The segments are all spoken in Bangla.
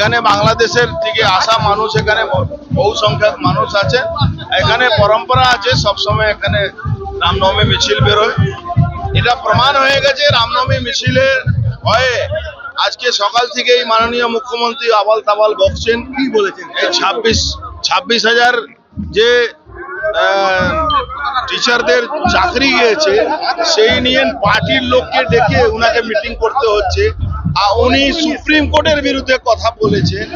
এখানে বাংলাদেশের থেকে আসা মানুষ এখানে বহু সংখ্যক মানুষ আছে। এখানে পরম্পরা আছে সবসময় এখানে রামনবমী মিছিল বেরোয়। এটা প্রমাণ হয়ে গেছে রামনবমী মিছিলের হয়ে আজকে সকাল থেকেই মাননীয় মুখ্যমন্ত্রী আবাল তাবাল বকছেন। কি বলেছেন? এই ছাব্বিশ ছাব্বিশ হাজার যে টিচারদের চাকরি গিয়েছে সেই নিয়ে পার্টির লোককে ডেকে উনাকে মিটিং করতে হচ্ছে। উনি সুপ্রিম কোর্টের বিরুদ্ধে কথা বলেছেন।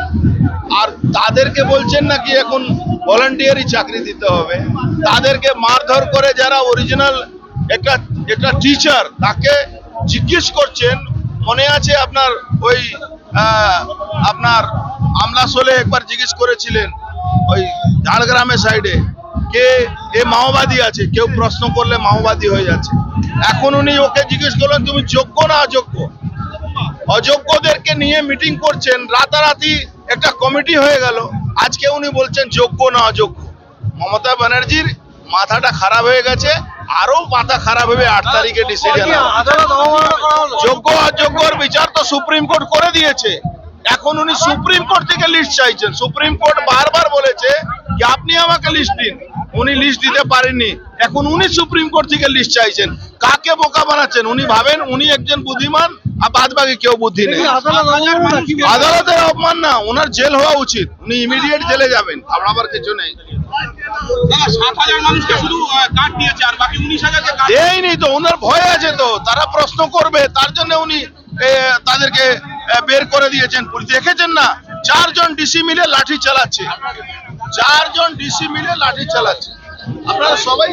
আর তাদেরকে বলছেন নাকি এখন ভলান্টিয়ারি চাকরি দিতে হবে। তাদেরকে মারধর করে যারা অরিজিনাল একটা একটা টিচার তাকে জিজ্ঞেস করছেন, মনে আছে আপনার ওই আপনার আমলাসোলে একবার জিজ্ঞেস করেছিলেন ওই ঝাড়গ্রামের সাইডে কে, এ মাওবাদী আছে, কেউ প্রশ্ন করলে মাওবাদী হয়ে যাচ্ছে। এখন উনি ওকে জিজ্ঞেস করলেন, তুমি যোগ্য না অযোগ্য? অযোগ্যদেরকে নিয়ে মিটিং করছেন রাতারাতি একটা কমিটি হয়ে গেল। আজকে উনি বলছেন যোগ্য না অযোগ্য। মমতা ব্যানার্জির মাথাটা খারাপ হয়ে গেছে আরও মাথা খারাপ হবে আট তারিখে ডিসিশন যোগ্য অযোগ্যর বিচার তো সুপ্রিম কোর্ট করে দিয়েছে। এখন উনি সুপ্রিম কোর্ট থেকে লিস্ট চাইছেন। সুপ্রিম কোর্ট বারবার বলেছে যে আপনি আমাকে লিস্ট দিন। উনি লিস্ট দিতে পারেননি। এখন উনি সুপ্রিম কোর্ট থেকে লিস্ট চাইছেন। কাকে বোকা বানাচ্ছেন? উনি ভাবেন উনি একজন বুদ্ধিমান আর বাদ বাকি কেউ বুদ্ধি নেই? আদালতের অপমান না ওনার জেল হওয়া উচিত উনি ইমিডিয়েট জেলে যাবেন আপনার কিছু নেই। দেয়নি তো ওনার ভয় আছে তো তারা প্রশ্ন করবে তার জন্য উনি তাদেরকে বের করে দিয়েছেন পুলিশ। দেখেছেন না? চারজন ডিসি মিলে লাঠি চালাচ্ছে। চারজন ডিসি মিলে লাঠি চালাচ্ছে। আপনারা সবাই